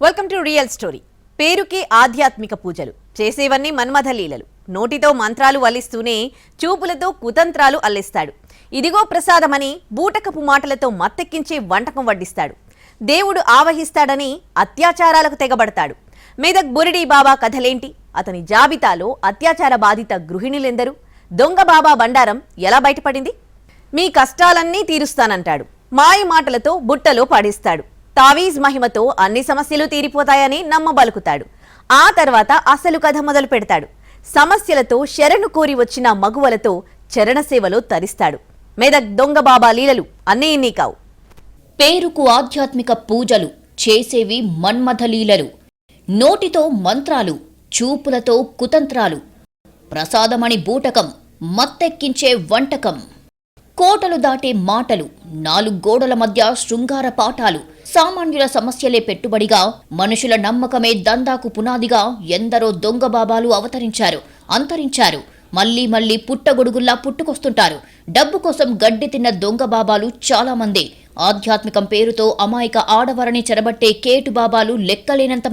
Welcome to real story పేరుకి ఆధ్యాత్మిక పూజలు. చేసేవన్నీ మన్మథ లీలలు నోటితో మంత్రాలు వల్లిస్తూనే చూపులతో కుతంత్రాలు అల్లిస్తాడు. ఇదిగో ప్రసాదమని బూటకపు మాటలతో మత్తెక్కించే వంటకం వడ్డిస్తాడు. దేవుడు ఆవహిస్తాడని అత్యాచారాలకు తెగబడతాడు. మెదక్ బురిడి బాబా కథలేంటి? అతని జాబితాలో అత్యాచార బాధిత గృహిణులెందరు? దొంగ బాబా బండారం ఎలా బయటపడింది? మీ కష్టాలన్నీ తీరుస్తానంటాడు. మాయ మాటలతో బుట్టలో పాడేస్తాడు. తావీజ్ మహిమతో అన్ని సమస్యలు తీరిపోతాయని నమ్మబలుకుతాడు. ఆ తర్వాత అసలు కథ మొదలు పెడతాడు. సమస్యలతో శరణు కోరి వచ్చిన మగువలతో చరణ సేవలో తరిస్తాడు. మెదక్ దొంగ బాబా లీలలు అన్నీ ఇన్నీ కావు. పేరుకు ఆధ్యాత్మిక పూజలు చేసేవి మన్మథలీలలు నోటితో మంత్రాలు చూపులతో కుతంత్రాలు. ప్రసాదమణి బూటకం మత్తెక్కించే వంటకం. కోటలు దాటే మాటలు నాలుగు గోడల మధ్య శృంగార పాఠాలు. సామాన్యుల సమస్యలే పెట్టుబడిగా మనుషుల నమ్మకమే దందాకు పునాదిగా ఎందరో దొంగ బాబాలు అవతరించారు అంతరించారు. మళ్ళీ మళ్ళీ పుట్టగొడుగుల్లా పుట్టుకొస్తుంటారు. డబ్బు కోసం గడ్డి తిన్న దొంగ బాబాలు చాలామంది. ఆధ్యాత్మికం పేరుతో అమాయక ఆడవరని చెరబట్టే కేటు బాబాలు లెక్కలేనంత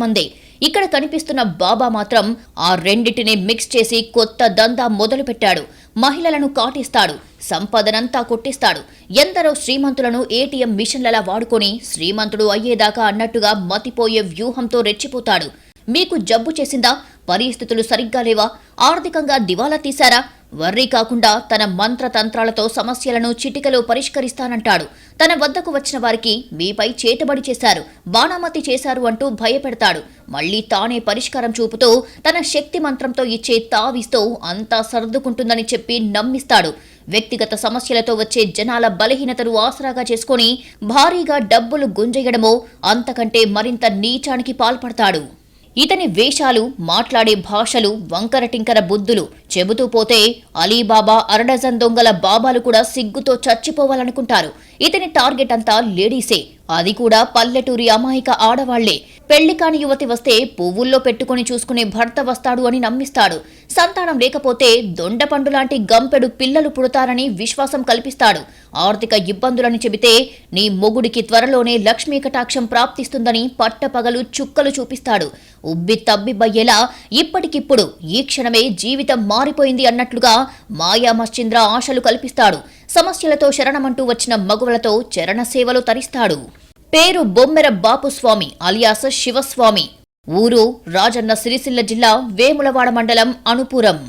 ఇక్కడ కనిపిస్తున్న బాబా మాత్రం ఆ రెండిటిని మిక్స్ చేసి కొత్త దందా మొదలుపెట్టాడు. మహిళలను కాటిస్తాడు సంపదనంతా కొట్టిస్తాడు. ఎందరో శ్రీమంతులను ఏటీఎం మిషన్లలా వాడుకొని శ్రీమంతుడు అయ్యేదాకా అన్నట్టుగా మతిపోయే వ్యూహంతో రెచ్చిపోతాడు. మీకు జబ్బు చేసిందా? పరిస్థితులు సరిగ్గా లేవా? ఆర్థికంగా దివాలా తీశారా? వర్రీ కాకుండా తన మంత్రతంత్రాలతో సమస్యలను చిటికలో పరిష్కరిస్తానంటాడు. తన వద్దకు వచ్చిన వారికి మీపై చేతబడి చేశారు. బాణామతి చేశారు అంటూ భయపెడతాడు. మళ్ళీ తానే పరిష్కారం చూపుతూ తన శక్తి మంత్రంతో ఇచ్చే తావిస్తూ అంతా సర్దుకుంటుందని చెప్పి నమ్మిస్తాడు. వ్యక్తిగత సమస్యలతో వచ్చే జనాల బలహీనతను ఆసరాగా చేసుకొని భారీగా డబ్బులు గుంజేయడమో అంతకంటే మరింత నీచానికి పాల్పడతాడు. ఇతని వేషాలు మాట్లాడే భాషలు వంకర టింకర బుద్ధులు చెబుతూ పోతే అలీబాబా అరడజన్ దొంగల బాబాలు కూడా సిగ్గుతో చచ్చిపోవాలనుకుంటారు. ఇతని టార్గెట్ అంతా లేడీసే. అది కూడా పల్లెటూరి అమాయక ఆడవాళ్ళే. పెళ్ళి కాని యువతి వస్తే పువ్వుల్లో పెట్టుకుని చూసుకునే భర్త వస్తాడు అని నమ్మిస్తాడు. సంతానం లేకపోతే దొండపండు లాంటి గంపెడు పిల్లలు పుడతారని విశ్వాసం కల్పిస్తాడు. ఆర్థిక ఇబ్బందులని చెబితే నీ మొగుడికి త్వరలోనే లక్ష్మీ కటాక్షం ప్రాప్తిస్తుందని పట్టపగలు చుక్కలు చూపిస్తాడు. ఉబ్బి తబ్బిబ్బయ్యేలా ఇప్పటికిప్పుడు ఈ క్షణమే జీవితం మారిపోయింది అన్నట్లుగా మాయా మశ్చింద్ర ఆశలు కల్పిస్తాడు. సమస్యలతో శరణమంటూ వచ్చిన మగువలతో చరణ సేవలు తరిస్తాడు. పేరు బొమ్మెర బాపుస్వామి అలియాస శివస్వామి. ఊరు రాజన్న సిరిసిల్ల జిల్లా వేములవాడ మండలం అనుపురం.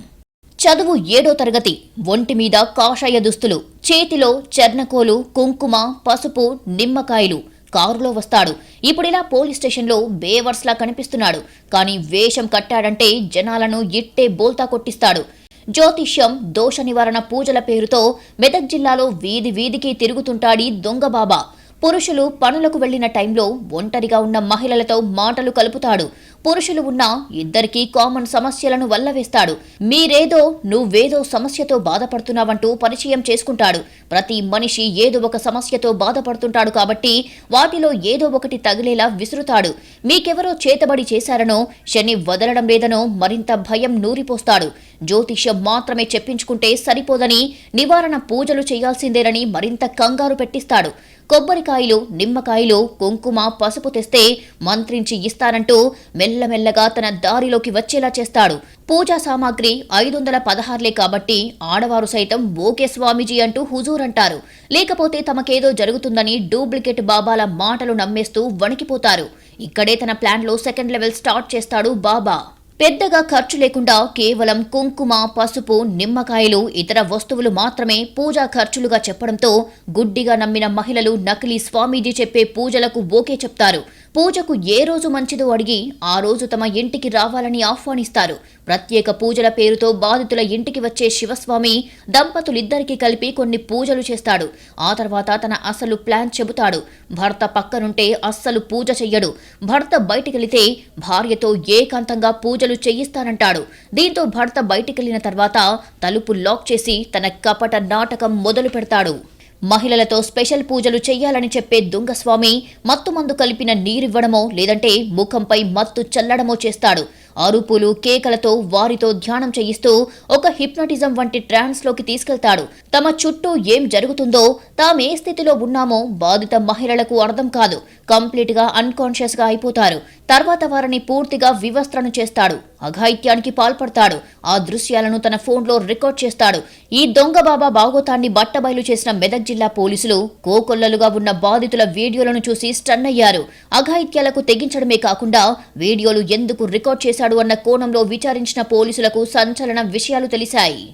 చదువు ఏడో తరగతి ఒంటి మీద కాషాయ దుస్తులు చేతిలో చెర్నకోలు కుంకుమ పసుపు నిమ్మకాయలు. కారులో వస్తాడు. ఇప్పుడిలా పోలీస్ స్టేషన్లో బేవర్స్లా కనిపిస్తున్నాడు. కానీ వేషం కట్టాడంటే జనాలను ఇట్టే బోల్తా కొట్టిస్తాడు. జ్యోతిష్యం దోష నివారణ పూజల పేరుతో మెదక్ జిల్లాలో వీధి వీధికి తిరుగుతుంటాడి దొంగ బాబా. పురుషులు పనులకు వెళ్ళిన టైంలో ఒంటరిగా ఉన్న మహిళలతో మాటలు కలుపుతాడు. పురుషులు ఉన్న ఇద్దరికీ కామన్ సమస్యలను వల్లవేస్తాడు. మీరేదో నువ్వేదో సమస్యతో బాధపడుతున్నావంటూ పరిచయం చేసుకుంటాడు. ప్రతి మనిషి ఏదో ఒక సమస్యతో బాధపడుతుంటాడు కాబట్టి వాటిలో ఏదో ఒకటి తగిలేలా విసురుతాడు. మీకెవరో చేతబడి చేశారనో శని వదలడం లేదనో మరింత భయం నూరిపోస్తాడు. జ్యోతిష్యం మాత్రమే చెప్పించుకుంటే సరిపోదని నివారణ పూజలు చేయాల్సిందేనని మరింత కంగారు పెట్టిస్తాడు. కొబ్బరికాయలు నిమ్మకాయలు కుంకుమ పసుపు తెస్తే మంత్రించి ఇస్తానంటూ మెల్లమెల్లగా తన దారిలోకి వచ్చేలా చేస్తాడు. పూజా సామాగ్రి ఐదు వందల పదహారులే కాబట్టి ఆడవారు సైతం ఓకే స్వామీజీ అంటూ హుజూర్ అంటారు లేకపోతే తమకేదో జరుగుతుందని డూప్లికేట్ బాబాల మాటలు నమ్మేస్తూ వణికిపోతారు. ఇక్కడే తన ప్లాన్లో సెకండ్ లెవెల్ స్టార్ట్ చేస్తాడు బాబా. పెద్దగా ఖర్చు లేకుండా కేవలం కుంకుమ పసుపు నిమ్మకాయలు ఇతర వస్తువులు మాత్రమే పూజా ఖర్చులుగా చెప్పడంతో గుడ్డిగా నమ్మిన మహిళలు నకిలీ స్వామీజీ చెప్పే పూజలకు ఓకే చెప్తారు. పూజకు ఏ రోజు మంచిదో అడిగి ఆ రోజు తమ ఇంటికి రావాలని ఆహ్వానిస్తారు. ప్రత్యేక పూజల పేరుతో బాధితుల ఇంటికి వచ్చే శివస్వామి దంపతులిద్దరికీ కలిపి కొన్ని పూజలు చేస్తాడు. ఆ తర్వాత తన అసలు ప్లాన్ చెబుతాడు. భర్త పక్కనుంటే అస్సలు పూజ చెయ్యడు. భర్త బయటికెళితే భార్యతో ఏకాంతంగా పూజలు చేయిస్తానంటాడు. దీంతో భర్త బయటికెళ్ళిన తర్వాత తలుపు లాక్ చేసి తన కపట నాటకం మొదలు పెడతాడు మహిళలతో స్పెషల్ పూజలు చేయాలని చెప్పే దుంగస్వామి మత్తుమందు కలిపిన నీరివ్వడమో లేదంటే ముఖంపై మత్తు చల్లడమో చేస్తాడు. అరుపులు కేకలతో వారితో ధ్యానం చేయిస్తూ ఒక హిప్నటిజం వంటి ట్రాన్స్లోకి తీసుకెళ్తాడు. తమ చుట్టూ ఏం జరుగుతుందో తామే స్థితిలో ఉన్నామో బాధిత మహిళలకు అర్థం కాదు. కంప్లీట్గా అన్కాన్షియస్గా అయిపోతారు. తర్వాత వారిని పూర్తిగా వివస్త్రను చేస్తాడు. అఘాయిత్యానికి పాల్పడతాడు. ఆ దృశ్యాలను తన ఫోన్లో రికార్డ్ చేస్తాడు. ఈ దొంగ బాబా బాగోతాన్ని బట్టబయలు చేసిన మెదక్ జిల్లా పోలీసులు కోకొల్లలుగా ఉన్న బాధితుల వీడియోలను చూసి స్టన్ అయ్యారు. అఘాయిత్యాలకు తెగించడమే కాకుండా వీడియోలు ఎందుకు రికార్డ్ చేశాడు అన్న కోణంలో విచారించిన పోలీసులకు సంచలన విషయాలు తెలిశాయి.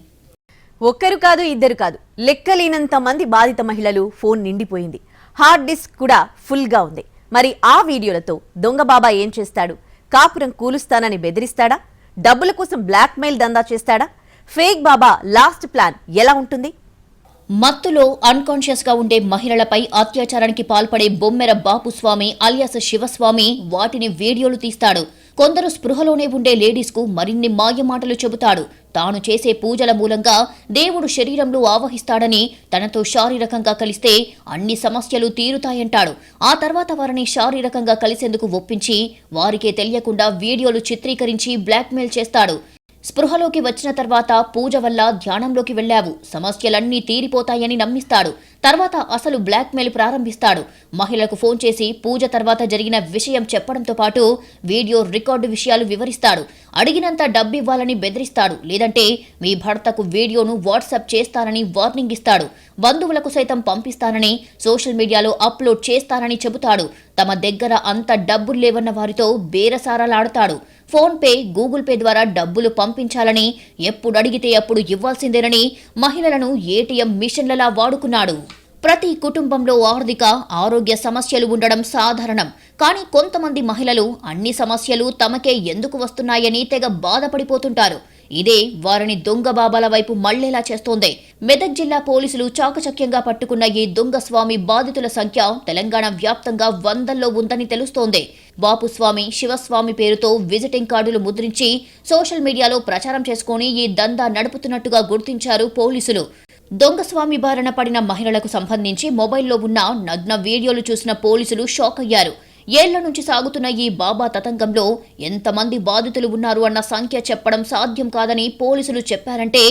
ఒక్కరు కాదు ఇద్దరు కాదు. లెక్కలేనంత మంది బాధిత మహిళలు ఫోన్ నిండిపోయింది. హార్డ్ డిస్క్ కూడా ఫుల్గా ఉంది. మరి ఆ వీడియోలతో దొంగ బాబా ఏం చేస్తాడు? కాపురం కూలుస్తానని బెదిరిస్తాడా? డబ్బుల కోసం బ్లాక్మెయిల్ దందా చేస్తాడా? ఫేక్ బాబా లాస్ట్ ప్లాన్ ఎలా ఉంటుంది? మత్తులో అన్కాన్షియస్గా ఉండే మహిళలపై అత్యాచారానికి పాల్పడే బొమ్మెర బాపుస్వామి అలియాస్ శివస్వామి వాటిని వీడియోలు తీస్తాడు. కొందరు స్పృహలోనే ఉండే లేడీస్కు మరిన్ని మాయమాటలు చెబుతాడు. తాను చేసే పూజల మూలంగా దేవుడు శరీరంలో ఆవహిస్తాడని తనతో శారీరకంగా కలిస్తే అన్ని సమస్యలు తీరుతాయంటాడు. ఆ తర్వాత వారిని శారీరకంగా కలిసేందుకు ఒప్పించి వారికే తెలియకుండా వీడియోలు చిత్రీకరించి బ్లాక్మెయిల్ చేస్తాడు. స్పృహలోకి వచ్చిన తర్వాత పూజ వల్ల ధ్యానంలోకి వెళ్ళావు. సమస్యలన్నీ తీరిపోతాయని నమ్మిస్తాడు. తర్వాత అసలు బ్లాక్మెయిల్ ప్రారంభిస్తాడు. మహిళకు ఫోన్ చేసి పూజ తర్వాత జరిగిన విషయం చెప్పడంతో పాటు వీడియో రికార్డు విషయాలు వివరిస్తాడు. అడిగినంత డబ్బు ఇవ్వాలని బెదిరిస్తాడు. లేదంటే మీ భర్తకు వీడియోను వాట్సాప్ చేస్తానని వార్నింగ్ ఇస్తాడు. బంధువులకు సైతం పంపిస్తానని సోషల్ మీడియాలో అప్లోడ్ చేస్తానని చెబుతాడు. తమ దగ్గర అంత డబ్బులు లేవన్న వారితో బేరసారాలాడతాడు ఫోన్ పే గూగుల్ పే ద్వారా డబ్బులు పంపించాలని ఎప్పుడు అడిగితే అప్పుడు ఇవ్వాల్సిందేనని మహిళలను ఏటీఎం మిషన్లలా వాడుకున్నాడు. ప్రతి కుటుంబంలో ఆర్థిక ఆరోగ్య సమస్యలు ఉండడం సాధారణం. కానీ కొంతమంది మహిళలు అన్ని సమస్యలు తమకే ఎందుకు వస్తున్నాయని తెగ బాధపడిపోతుంటారు. ఇదే వారిని దొంగ బాబాల వైపు మళ్ళేలా చేస్తోంది. మెదక్ జిల్లా పోలీసులు చాకచక్యంగా పట్టుకున్న ఈ దొంగ స్వామి బాధితుల సంఖ్య తెలంగాణ వ్యాప్తంగా వందల్లో ఉందని తెలుస్తోంది. బాపుస్వామి శివస్వామి పేరుతో విజిటింగ్ కార్డులు ముద్రించి సోషల్ మీడియాలో ప్రచారం చేసుకుని ఈ దందా నడుపుతున్నట్టుగా గుర్తించారు పోలీసులు. దొంగస్వామి బారిన పడిన మహిళలకు సంబంధించి మొబైల్లో ఉన్న నగ్న వీడియోలు చూసిన పోలీసులు షాక్ అయ్యారు ఏళ్ళ నుంచి సాగుతున్న ఈ బాబా తతంగంలో ఎంతమంది బాధితులు ఉన్నారు అన్న సంఖ్య చెప్పడం సాధ్యం కాదని పోలీసులు చెప్పారంటే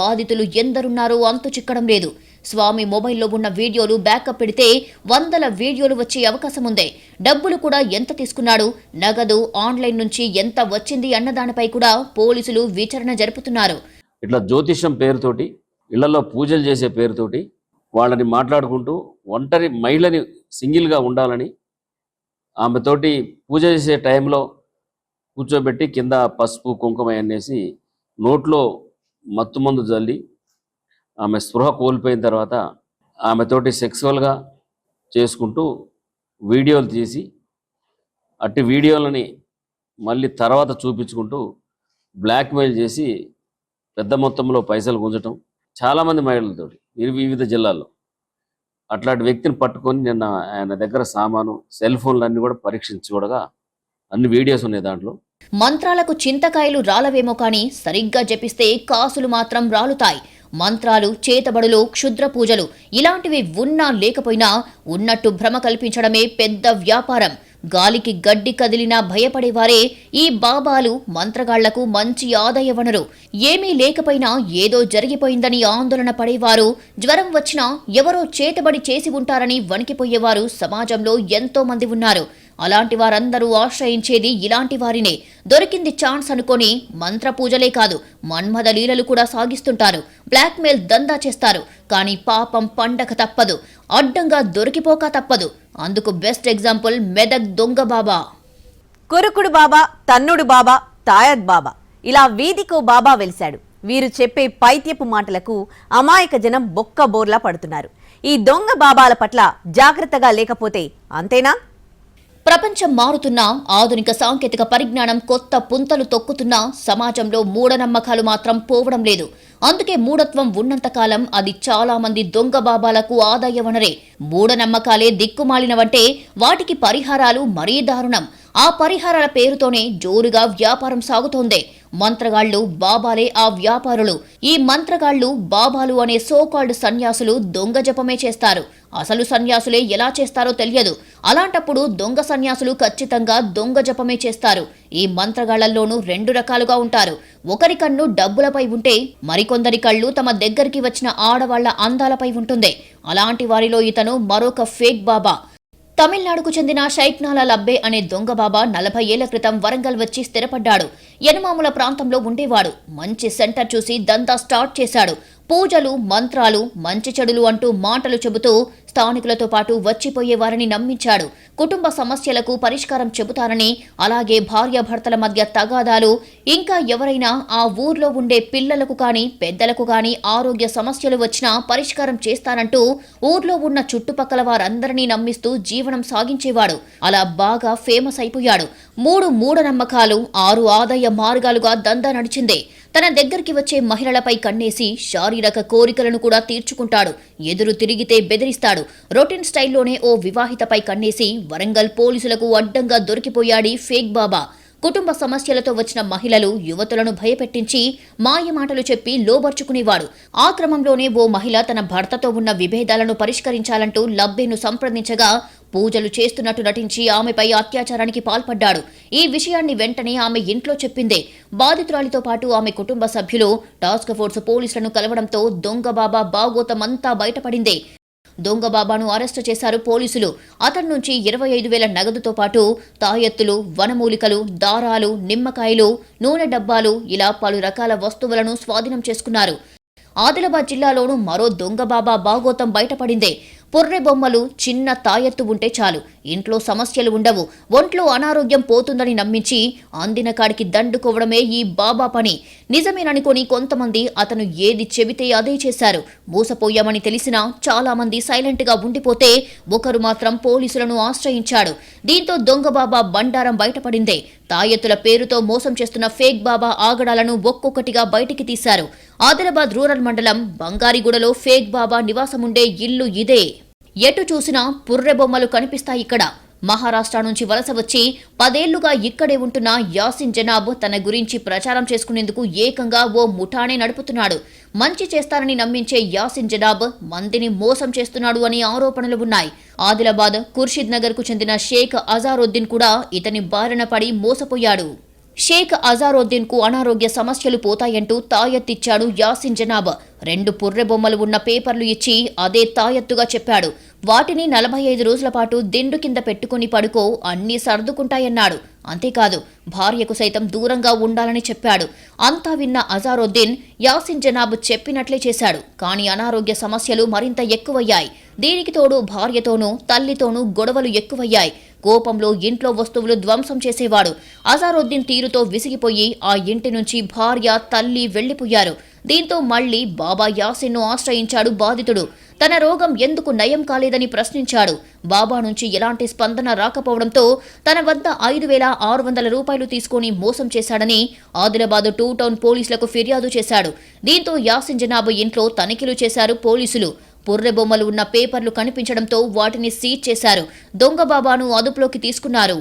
బాధితులు ఎందరున్నారో అంతు చిక్కడం లేదు. స్వామి మొబైల్లో ఉన్న వీడియోలు బ్యాకప్ పెడితే వందల వీడియోలు వచ్చే అవకాశం ఉంది. డబ్బులు కూడా ఎంత తీసుకున్నాడు నగదు ఆన్లైన్ నుంచి ఎంత వచ్చింది అన్న దానిపై కూడా పోలీసులు విచారణ జరుపుతున్నారు. ఇట్లా జ్యోతిష్యం పేరుతోటి ఇళ్ళలో పూజలు చేసే పేరుతోటి వాళ్ళని మాట్లాడుకుంటూ ఒంటరి మహిళని సింగిల్గా ఉండాలని ఆమెతోటి పూజ చేసే టైంలో కూర్చోబెట్టి కింద పసుపు కుంకుమ అనేసి నోట్లో మత్తు మందు జల్లి ఆమె స్పృహ కోల్పోయిన తర్వాత ఆమెతోటి సెక్సువల్గా చేసుకుంటూ వీడియోలు తీసి అట్టి వీడియోలని మళ్ళీ తర్వాత చూపించుకుంటూ బ్లాక్మెయిల్ చేసి పెద్ద మొత్తంలో పైసలు గుంజటం. చాలామంది మహిళలతోటి వివిధ జిల్లాల్లో. అట్లాంటి వ్యక్తిని పట్టుకొని నిన్న ఆయన దగ్గర సామాను సెల్ ఫోన్లన్నీ కూడా పరీక్షించి చూడగా అన్ని వీడియోస్ ఉన్నాయి దాంట్లో. మంత్రాలకు చింతకాయలు రాలవేమో కానీ సరిగ్గా జపిస్తే కాసులు మాత్రం రాలుతాయి. మంత్రాలు చేతబడులు క్షుద్ర పూజలు ఇలాంటివి ఉన్నా లేకపోయినా ఉన్నట్టు భ్రమ కల్పించడమే పెద్ద వ్యాపారం. గాలికి గడ్డి కదిలినా భయపడేవారే ఈ బాబాలు మంత్రగాళ్ళకు మంచి ఆదాయ వనరు ఏమీ లేకపోయినా ఏదో జరిగిపోయిందని ఆందోళన పడేవారు. జ్వరం వచ్చినా ఎవరో చేతబడి చేసి ఉంటారని వణికిపోయేవారు. సమాజంలో ఎంతో మంది ఉన్నారు. అలాంటి వారందరూ ఆశ్రయించేది ఇలాంటి వారినే. దొరికింది ఛాన్స్ అనుకొని మంత్ర పూజలే కాదు మన్మథ లీలలు కూడా సాగిస్తుంటారు. బ్లాక్మెయిల్ దందా చేస్తారు కానీ పాపం పండక తప్పదు అడ్డంగా దొరికిపోక తప్పదు. అందుకు బెస్ట్ ఎగ్జాంపుల్ మెదక్ దొంగ బాబా. కురుకుడు బాబా తన్నుడు బాబా తాయద్ బాబా. ఇలా వీధికో బాబా వెలిశాడు. వీరు చెప్పే పైత్యపు మాటలకు అమాయక జనం బొక్క బోర్లా పడుతున్నారు. ఈ దొంగ బాబాల పట్ల జాగ్రత్తగా లేకపోతే అంతేనా? ప్రపంచం మారుతున్నా ఆధునిక సాంకేతిక పరిజ్ఞానం కొత్త పుంతలు తొక్కుతున్న సమాజంలో మూఢనమ్మకాలు మాత్రం పోవడం లేదు. అందుకే మూఢత్వం ఉన్నంతకాలం అది చాలా మంది దొంగ బాబాలకు ఆదాయ వనరే. మూఢనమ్మకాలే దిక్కుమాలినవంటే వాటికి పరిహారాలు మరీ దారుణం. ఆ పరిహారాల పేరుతోనే జోరుగా వ్యాపారం సాగుతోంది. మంత్రగాళ్ళు బాబాలే ఆ వ్యాపారులు. ఈ మంత్రగాళ్ళు బాబాలు అనే సోకాల్డ్ సన్యాసులు దొంగ జపమే చేస్తారు. అసలు సన్యాసులే ఎలా చేస్తారో తెలియదు. అలాంటప్పుడు దొంగ సన్యాసులు ఖచ్చితంగా దొంగ జపమే చేస్తారు. ఈ మంత్రగాళ్ళలోనూ రెండు రకాలుగా ఉంటారు. ఒకరి కన్ను డబ్బులపై ఉంటే మరికొందరి కళ్ళు తమ దగ్గరికి వచ్చిన ఆడవాళ్ళ అందాలపై ఉంటుంది. అలాంటి వారిలో ఇతను మరొక ఫేక్ బాబా. తమిళనాడుకు చెందిన షైట్నాల లబ్బే అనే దొంగ బాబా నలభై ఏళ్ళ క్రితం వరంగల్ వచ్చి స్థిరపడ్డాడు. యనమాముల ప్రాంతంలో ఉండేవాడు. మంచి సెంటర్ చూసి దంతా స్టార్ట్ చేశాడు. పూజలు మంత్రాలు మంచి చెడులు అంటూ మాటలు చెబుతూ స్థానికులతో పాటు వచ్చిపోయే వారిని నమ్మించాడు. కుటుంబ సమస్యలకు పరిష్కారం చెబుతారని అలాగే భార్యాభర్తల మధ్య తగాదాలు ఇంకా ఎవరైనా ఆ ఊర్లో ఉండే పిల్లలకు కానీ పెద్దలకు కానీ ఆరోగ్య సమస్యలు వచ్చినా పరిష్కారం చేస్తానంటూ ఊర్లో ఉన్న చుట్టుపక్కల వారందరినీ నమ్మిస్తూ జీవనం సాగించేవాడు. అలా బాగా ఫేమస్ అయిపోయాడు. మూడు మూఢనమ్మకాలు ఆరు ఆదాయ మార్గాలుగా దందా నడిచింది. తన దగ్గరికి వచ్చే మహిళలపై కన్నేసి శారీరక కోరికలను కూడా తీర్చుకుంటాడు. ఎదురు తిరిగితే బెదిరిస్తాడు. రొటీన్ స్టైల్లోనే ఓ వివాహితపై కన్నేసి వరంగల్ పోలీసులకు అడ్డంగా దొరికిపోయాడి ఫేక్ బాబా. కుటుంబ సమస్యలతో వచ్చిన మహిళలు యువతులను భయపెట్టించి మాయమాటలు చెప్పి లోబర్చుకునేవాడు. ఆ క్రమంలోనే ఓ మహిళ తన భర్తతో ఉన్న విభేదాలను పరిష్కరించాలంటూ లబ్బేను సంప్రదించగా పూజలు చేస్తున్నట్టు నటించి ఆమెపై అత్యాచారానికి పాల్పడ్డాడు. ఈ విషయాన్ని వెంటనే ఆమె ఇంట్లో చెప్పిందే. బాధితురాలితో పాటు ఆమె కుటుంబ సభ్యులు టాస్క్ ఫోర్స్ పోలీసులను కలవడంతో దొంగ బాబా బాగోతమంతా బయటపడిందే. దొంగ బాబాను అరెస్టు చేశారు పోలీసులు. అతడి నుంచి ఇరవై ఐదు వేల నగదుతో పాటు తాయెత్తులు వనమూలికలు దారాలు నిమ్మకాయలు నూనె డబ్బాలు ఇలా పలు రకాల వస్తువులను స్వాధీనం చేసుకున్నారు. ఆదిలాబాద్ జిల్లాలోనూ మరో దొంగ బాబా బాగోతం బయటపడిందే. పుర్రె బొమ్మలు చిన్న తాయెత్తు ఉంటే చాలు. ఇంట్లో సమస్యలు ఉండవు. ఒంట్లో అనారోగ్యం పోతుందని నమ్మించి అందిన కాడికి దండుకోవడమే ఈ బాబా పని. నిజమేననుకొని కొంతమంది అతను ఏది చెబితే అదే చేశారు. మోసపోయామని తెలిసినా చాలామంది సైలెంట్గా ఉండిపోతే ఒకరు మాత్రం పోలీసులను ఆశ్రయించాడు. దీంతో దొంగ బాబా బండారం బయటపడిందే. తాయెత్తుల పేరుతో మోసం చేస్తున్న ఫేక్ బాబా ఆగడాలను ఒక్కొక్కటిగా బయటికి తీశారు. ఆదిలాబాద్ రూరల్ మండలం బంగారిగూడలో ఫేక్ బాబా నివాసముండే ఇల్లు ఇదే. ఎటు చూసినా పుర్రె బొమ్మలు కనిపిస్తాయి ఇక్కడ. మహారాష్ట్ర నుంచి వలస వచ్చి పదేళ్ళుగా ఇక్కడే ఉంటున్న యాసిన్ జనాబ్ తన గురించి ప్రచారం చేసుకునేందుకు ఏకంగా ఓ ముఠానే నడుపుతున్నాడు. మంచి చేస్తానని నమ్మించే యాసిన్ జనాబ్ మందిని మోసం చేస్తున్నాడు అని ఆరోపణలు ఉన్నాయి. ఆదిలాబాద్ ఖుర్షిద్ నగర్కు చెందిన షేక్ అజారుద్దీన్ కూడా ఇతని బారిన పడి మోసపోయాడు. షేక్ అజారుద్దీన్కు అనారోగ్య సమస్యలు పోతాయంటూ తాయెత్తిచ్చాడు యాసిన్ జనాబ్. రెండు పుర్రె బొమ్మలు ఉన్న పేపర్లు ఇచ్చి అదే తాయెత్తుగా చెప్పాడు. వాటిని నలభై ఐదు రోజుల పాటు దిండు కింద పెట్టుకుని పడుకో అన్నీ సర్దుకుంటాయన్నాడు. అంతేకాదు భార్యకు సైతం దూరంగా ఉండాలని చెప్పాడు. అంతా విన్న అజారుద్దీన్ యాసిన్ జనాబ్ చెప్పినట్లే చేశాడు. కానీ అనారోగ్య సమస్యలు మరింత ఎక్కువయ్యాయి. దీనికి తోడు భార్యతోనూ తల్లితోనూ గొడవలు ఎక్కువయ్యాయి. కోపంలో ఇంట్లో వస్తువులు ధ్వంసం చేసేవాడు. అజారుద్దీన్ తీరుతో విసిగిపోయి ఆ ఇంటి నుంచి భార్య తల్లి వెళ్ళిపోయారు దీంతో మళ్ళీ బాబా యాసిన్ను ఆశ్రయించాడు బాధితుడు. తన రోగం ఎందుకు నయం కాలేదని ప్రశ్నించాడు. బాబా నుంచి ఎలాంటి స్పందన రాకపోవడంతో తన వద్ద ఐదు వేల ఆరు వందల రూపాయలు తీసుకుని మోసం చేశాడని ఆదిలాబాద్ టూ టౌన్ పోలీసులకు ఫిర్యాదు చేశాడు. దీంతో యాసిన్ జనాబు ఇంట్లో తనిఖీలు చేశారు పోలీసులు. పుర్రె బొమ్మలు ఉన్న పేపర్లు కనిపించడంతో వాటిని సీజ్ చేశారు. దొంగ బాబాను అదుపులోకి తీసుకున్నారు.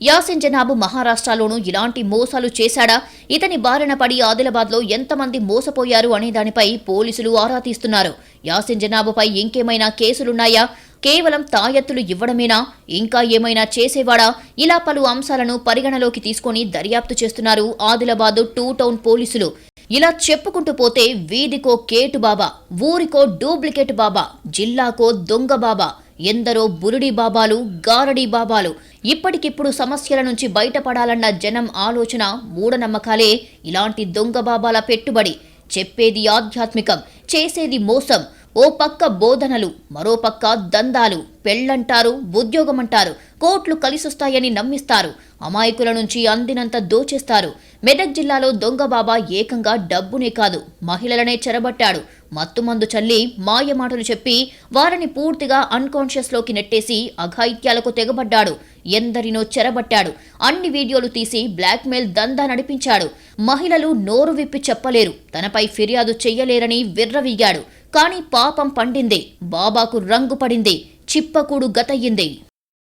యాసిన్ జనాబు మహారాష్ట్రలోనూ ఇలాంటి మోసాలు చేశాడా? ఇతని బారిన పడి ఆదిలాబాద్లో ఎంతమంది మోసపోయారు అనే దానిపై పోలీసులు ఆరా తీస్తున్నారు. యాసిన్ జనాబుపై ఇంకేమైనా కేసులున్నాయా? కేవలం తాయెత్తులు ఇవ్వడమేనా? ఇంకా ఏమైనా చేసేవాడా? ఇలా పలు అంశాలను పరిగణలోకి తీసుకొని దర్యాప్తు చేస్తున్నారు ఆదిలాబాద్ టూ టౌన్ పోలీసులు. ఇలా చెప్పుకుంటూ పోతే వీధికో కేటు బాబా ఊరికో డూప్లికేట్ బాబా జిల్లాకో దొంగ బాబా ఎందరో బురుడి బాబాలు గారడి బాబాలు ఇప్పటికిప్పుడు సమస్యల నుంచి బయటపడాలన్న జనం ఆలోచన మూఢనమ్మకాలే ఇలాంటి దొంగ బాబాల పెట్టుబడి. చెప్పేది ఆధ్యాత్మికం చేసేది మోసం ఓ పక్క బోధనలు మరో పక్క దందాలు. పెళ్ళంటారు ఉద్యోగమంటారు. కోట్లు కలిసొస్తాయని నమ్మిస్తారు. అమాయకుల నుంచి అందినంత దోచేస్తారు. మెదక్ జిల్లాలో దొంగ బాబా ఏకంగా డబ్బునే కాదు మహిళలనే చెరబట్టాడు. మత్తుమందు చల్లి మాయ మాటలు చెప్పి వారిని పూర్తిగా అన్కాన్షియస్లోకి నెట్టేసి అఘాయిత్యాలకు తెగబడ్డాడు. ఎందరినో చెరబట్టాడు. అన్ని వీడియోలు తీసి బ్లాక్మెయిల్ దందా నడిపించాడు. మహిళలు నోరు విప్పి చెప్పలేరు. తనపై ఫిర్యాదు చెయ్యలేరని విర్రవీగాడు. కానీ పాపం పండింది. బాబాకు రంగు పడింది. చిప్పకూడు గతయ్యింది